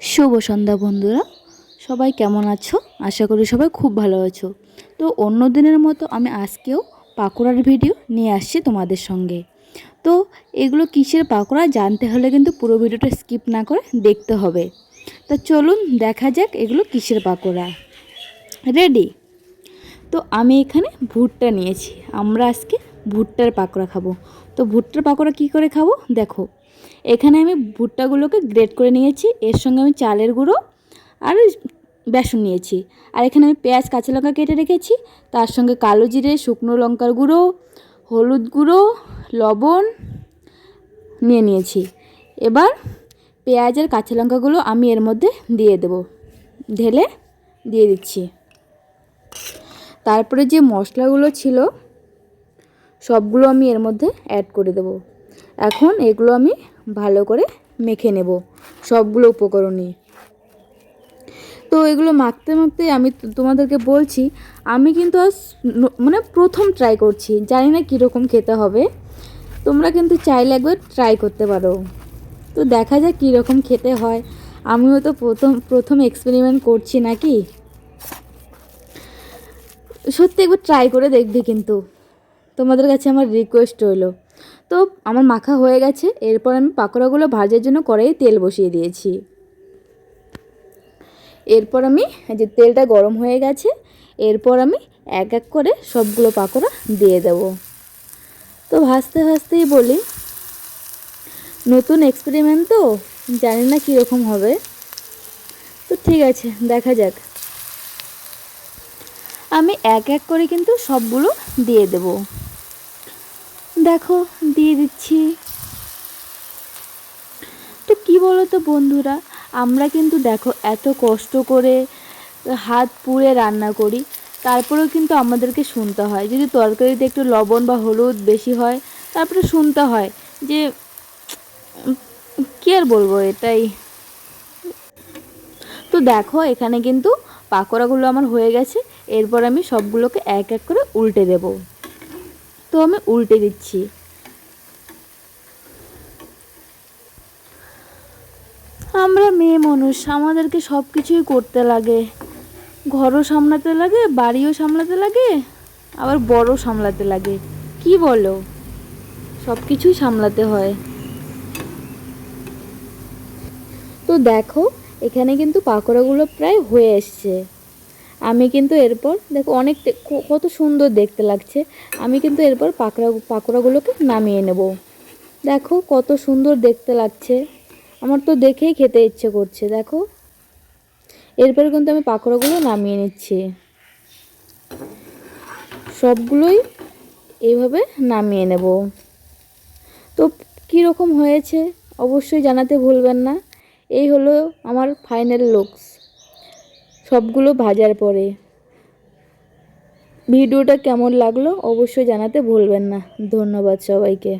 শুভ সন্ধ্যা বন্ধুরা। সবাই কেমন আছো? আশা করি সবাই খুব ভালো আছো। তো অন্য দিনের মতো আমি আজকেও পাকোড়ার ভিডিও নিয়ে আসছি তোমাদের সঙ্গে। তো এগুলো কিসের পাকোড়া জানতে হলে কিন্তু পুরো ভিডিওটা স্কিপ না করে দেখতে হবে। তো চলুন দেখা যাক এগুলো কিসের পাকোড়া। রেডি তো আমি এখানে ভুট্টা নিয়েছি। আমরা আজকে ভুট্টার পাকোড়া খাব। তো ভুট্টার পাকোড়া কী করে খাব? দেখো, এখানে আমি ভুট্টাগুলোকে গ্রেট করে নিয়েছি, এর সঙ্গে আমি চালের গুঁড়ো আর বেসন নিয়েছি। আর এখানে আমি পেঁয়াজ, কাঁচা লঙ্কা কেটে রেখেছি, তার সঙ্গে কালো জিরে, শুকনো লঙ্কার গুঁড়ো, হলুদ গুঁড়ো, লবণ নিয়ে নিয়েছি। এবার পেঁয়াজ আর কাঁচা লঙ্কাগুলো আমি এর মধ্যে দিয়ে দেব, ঢেলে দিয়ে দিচ্ছি। তারপরে যে মশলাগুলো ছিল সবগুলো আমি এর মধ্যে অ্যাড করে দেব। এখন এগুলো আমি ভালো করে মেখে নেব সবগুলো উপকরণই তো এগুলো মাখতে মাখতে আমি তোমাদেরকে বলছি, আমি কিন্তু আজ মানে প্রথম ট্রাই করছি। জানি না কীরকম খেতে হবে। তোমরা কিন্তু চাইলে একবার ট্রাই করতে পারো। তো দেখা যাক কীরকম খেতে হয়। আমিও তো প্রথম প্রথম এক্সপেরিমেন্ট করছি নাকি? সত্যি একবার ট্রাই করে দেখবে কিন্তু। তোমাদের কাছে আমার রিকোয়েস্ট রইল। তো আমার মাখা হয়ে গেছে, এরপর আমি পাকোড়াগুলো ভাজার জন্য কড়াইয়ে তেল বসিয়ে দিয়েছি। এরপর আমি যে তেলটা গরম হয়ে গেছে, এরপর আমি এক এক করে সবগুলো পাকোড়া দিয়ে দেব। তো ভাজতে ভাজতেই বলি, নতুন এক্সপেরিমেন্ট তো, জানি না কীরকম হবে। তো ঠিক আছে, দেখা যাক। আমি এক এক করে কিন্তু সবগুলো দিয়ে দেবো। দেখো, দিয়ে দিচ্ছি। তো কি বলো তো বন্ধুরা, আমরা কিন্তু দেখো এত কষ্ট করে হাত পুড়ে রান্না করি, তারপরেও কিন্তু আমাদেরকে শুনতে হয়। যদি তরকারিতে একটু লবণ বা হলুদ বেশি হয়, তারপরে শুনতে হয় যে, কী আর বলব এটাই। তো দেখো, এখানে কিন্তু পাকোড়াগুলো আমার হয়ে গেছে, এরপর আমি সবগুলোকে এক এক করে উল্টে দেবো। তো আমি উল্টে দিচ্ছি। আমরা মেয়ে মানুষ, আমাদেরকে সব কিছুই করতে লাগে। ঘরও সামলাতে লাগে, বাড়িও সামলাতে লাগে, আবার বড় সামলাতে লাগে। কি বলো? সব কিছুই সামলাতে হয়। তো দেখো, এখানে কিন্তু পাকোড়াগুলো প্রায় হয়ে এসছে। আমি কিন্তু এরপর, দেখো অনেক কত সুন্দর দেখতে লাগছে। আমি কিন্তু এরপর পাকড়া, পাকোড়াগুলোকে নামিয়ে নেব। দেখো কত সুন্দর দেখতে লাগছে। আমার তো দেখেই খেতে ইচ্ছে করছে, দেখো। এরপর কিন্তু আমি পাকোড়াগুলো নামিয়ে নিচ্ছি। সবগুলোই এইভাবে নামিয়ে নেব। তো কীরকম হয়েছে অবশ্যই জানাতে ভুলবেন না। এই হলো আমার ফাইনাল লুকস সবগুলো ভাজার পরে। ভিডিওটা কেমন লাগল অবশ্যই জানাতে ভুলবেন না। ধন্যবাদ সবাইকে।